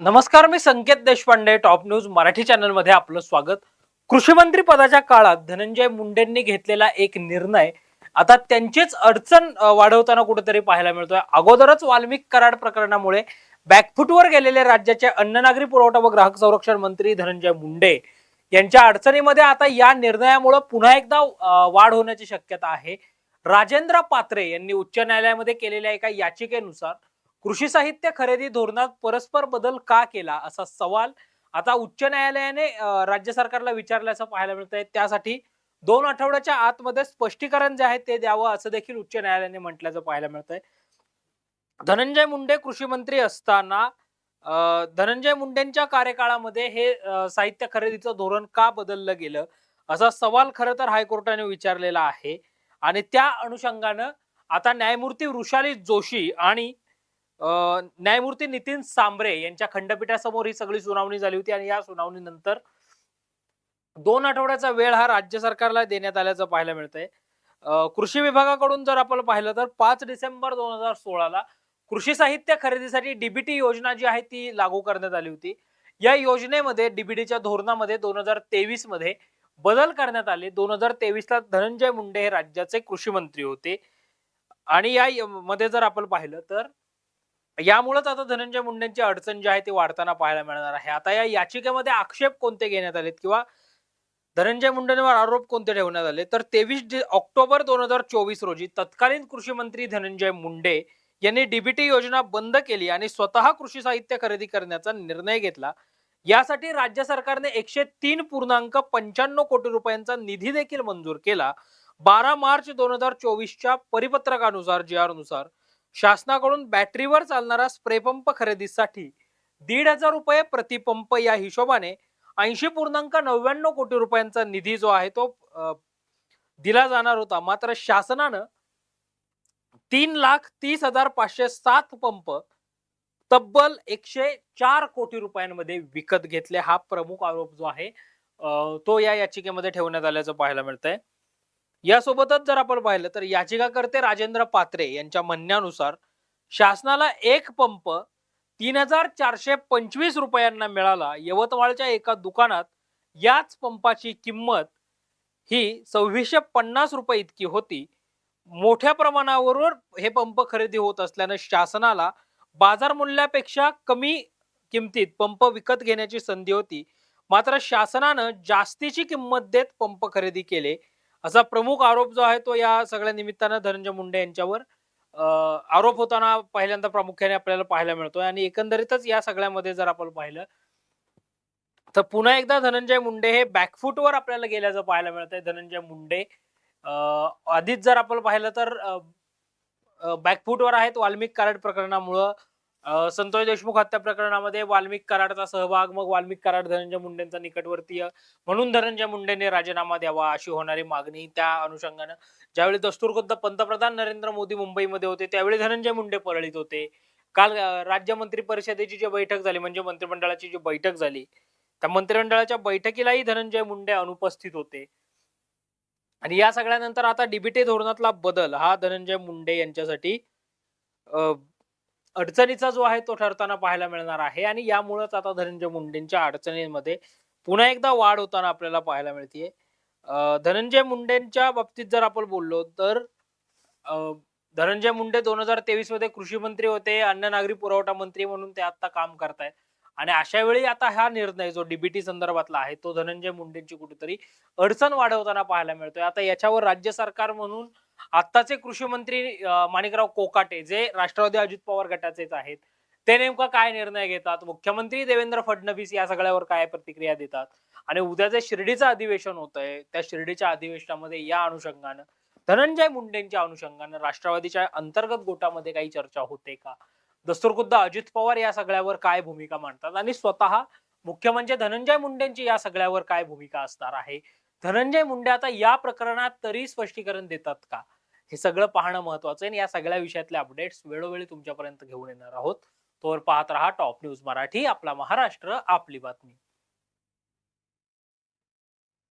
नमस्कार मी Sanket Deshpande top news Marathi चॅनलमध्ये आपलं स्वागत. कृषी मंत्री पदाच्या काळात धनंजय मुंडेंनी घेतलेला एक निर्णय आता त्यांचीच अडचण वाढवताना कुठेतरी पाहायला मिळतोय. अगोदरच वाल्मिक कराड प्रकरणामुळे बॅकफुटवर गेलेले राज्याचे अन्न नागरी पुरवठा व ग्राहक संरक्षण मंत्री धनंजय मुंडे यांच्या अडचणीमध्ये आता या निर्णयामुळे पुन्हा एकदा वाढ होण्याची शक्यता आहे. राजेंद्र पात्रे यांनी उच्च न्यायालयामध्ये केलेल्या एका याचिकेनुसार कृषी साहित्य खरेदी धोरणात परस्पर बदल का केला असा सवाल आता उच्च न्यायालयाने राज्य सरकारला विचारल्याचं पाहायला मिळत आहे त्यासाठी दोन आठवड्याच्या आतमध्ये स्पष्टीकरण जे आहे ते द्यावं असं देखील उच्च न्यायालयाने म्हटल्याचं पाहायला मिळत आहे धनंजय मुंडे कृषी मंत्री असताना धनंजय मुंडेंच्या कार्यकाळामध्ये हे साहित्य खरेदीचं धोरण का बदललं गेलं असा सवाल खरं तर हायकोर्टाने विचारलेला आहे. आणि त्या अनुषंगानं आता न्यायमूर्ती वृषाली जोशी आणि न्यायमूर्ती नितीन सांबरे यांच्या खंडपीठासमोर ही सगळी सुनावणी झाली होती आणि या सुनावणीनंतर दोन आठवड्याचा वेळ हा राज्य सरकारला देण्यात आल्याचं पाहायला मिळतंय. कृषी विभागाकडून जर आपण पाहिलं तर पाच डिसेंबर दोन हजार सोळाला कृषी साहित्य खरेदीसाठी डीबीटी योजना जी आहे ती लागू करण्यात आली होती. या योजनेमध्ये डीबीटीच्या धोरणामध्ये दोन हजार तेवीसमध्ये बदल करण्यात आले. दोन हजार तेवीसला धनंजय मुंडे हे राज्याचे कृषी मंत्री होते. आणि या मध्ये जर आपण पाहिलं तर यामुळेच आता धनंजय मुंडेंची अडचण जी आहे ती वाढताना पाहायला मिळणार आहे. आता या याचिकेमध्ये आक्षेप कोणते घेण्यात आलेत किंवा धनंजय मुंडेंवर आरोप कोणते ठेवण्यात आले तर तेवीस ऑक्टोबर दोन हजार चोवीस रोजी तत्कालीन कृषी मंत्री धनंजय मुंडे यांनी डीबीटी योजना बंद केली आणि स्वतः कृषी साहित्य खरेदी करण्याचा निर्णय घेतला. यासाठी राज्य सरकारने एकशे तीन पूर्णांक पंच्याण्णव कोटी रुपयांचा निधी देखील मंजूर केला. बारा मार्च दोन हजार चोवीसच्या परिपत्रकानुसार जी आरनुसार शासनाकडून बॅटरीवर चालणारा स्प्रे पंप खरेदीसाठी दीड हजार रुपये प्रतिपंप या हिशोबाने ऐंशी पूर्णांक नव्याण्णव कोटी रुपयांचा निधी जो आहे तो दिला जाणार होता. मात्र शासनानं तीन लाख तीस हजार पाचशे सात पंप तब्बल एकशे चार कोटी रुपयांमध्ये विकत घेतले. हा प्रमुख आरोप जो आहे तो या याचिकेमध्ये ठेवण्यात आल्याचं पाहायला मिळतंय. यासोबतच जर आपण पाहिलं तर याचिकाकर्ते राजेंद्र पात्रे यांच्या म्हणण्यानुसार शासनाला एक पंप तीन हजार चारशे पंचवीस रुपयांना मिळाला यवतमाळच्या एका दुकानात. याच पंपाची किंमत ही सव्वीसशे पन्नास रुपये इतकी होती. मोठ्या प्रमाणावर हे पंप खरेदी होत असल्यानं शासनाला बाजार मूल्यापेक्षा कमी किमतीत पंप विकत घेण्याची संधी होती. मात्र शासनानं जास्तीची किंमत देत पंप खरेदी केले. असा प्रमुख आरोप जो आहे तो या सगळ्या निमित्तानं धनंजय मुंडे यांच्यावर अं, आरोप होताना पहिल्यांदा प्रामुख्याने आपल्याला पाहायला मिळतोय आणि एकंदरीतच या सगळ्यामध्ये जर आपण पाहिलं तर पुन्हा एकदा धनंजय मुंडे हे बॅकफूटवर आपल्याला गेल्याचं पाहायला मिळतंय. धनंजय मुंडे आधीच जर आपण पाहिलं तर बॅकफूटवर आहेत वाल्मिक कार्ड प्रकरणामुळं संतोष देशमुख हत्या प्रकरणामध्ये वाल्मिक कराडचा सहभाग मग वाल्मिक कराड धनंजय मुंडेंचा निकटवर्तीय. म्हणून धनंजय मुंडेने राजीनामा द्यावा अशी होणारी मागणी त्या अनुषंगानं. ज्यावेळी दस्तूरखुद्द पंतप्रधान नरेंद्र मोदी मुंबईमध्ये होते त्यावेळी धनंजय मुंडे परळीत होते. काल राज्य मंत्री परिषदेची जी बैठक झाली म्हणजे मंत्रिमंडळाची जी बैठक झाली त्या मंत्रिमंडळाच्या बैठकीलाही धनंजय मुंडे अनुपस्थित होते. आणि या सगळ्यानंतर आता डीबीटी धोरणातला बदल हा धनंजय मुंडे यांच्यासाठी अं, अडचणीचा जो आहे तो ठरताना पाहायला मिळणार आहे आणि यामुळेच आता धनंजय मुंडेंच्या अडचणींमध्ये पुन्हा एकदा वाढ होताना आपल्याला पाहायला मिळते धनंजय मुंडेंच्या बाबतीत जर आपण बोललो तर धनंजय मुंडे दोन हजार तेवीसमध्ये कृषी मंत्री होते अन्न नागरी पुरवठा मंत्री म्हणून ते आता काम करतायत. आणि अशा वेळी आता हा निर्णय जो डीबीटी संदर्भातला आहे तो धनंजय मुंडेंची कुठेतरी अडचण वाढवताना पाहायला मिळतोय. आता याच्यावर राज्य सरकार म्हणून आत्ताचे कृषी मंत्री माणिकराव कोकाटे जे राष्ट्रवादी अजित पवार गटाचेच आहेत ते नेमका काय निर्णय घेतात? मुख्यमंत्री देवेंद्र फडणवीस या सगळ्यावर काय प्रतिक्रिया देतात? आणि उद्या जे शिर्डीचं अधिवेशन होत आहे त्या शिर्डीच्या अधिवेशनामध्ये या अनुषंगानं धनंजय मुंडेंच्या अनुषंगानं राष्ट्रवादीच्या अंतर्गत गोटामध्ये काही चर्चा होते का? दस्तुरखुद्द अजित पवार या सगळ्यावर काय भूमिका मांडतात? आणि स्वतः मुख्य म्हणजे धनंजय मुंडेंची या सगळ्यावर काय भूमिका असणार आहे? धनंजय मुंडे आता या प्रकरणात तरी स्पष्टीकरण देतात का? हे सगळं पाहणं महत्वाचं आहे आणि या सगळ्या विषयातले अपडेट्स वेळोवेळी तुमच्यापर्यंत घेऊन येणार आहोत. तोवर पाहत रहा टॉप न्यूज मराठी आपला महाराष्ट्र आपली बातमी.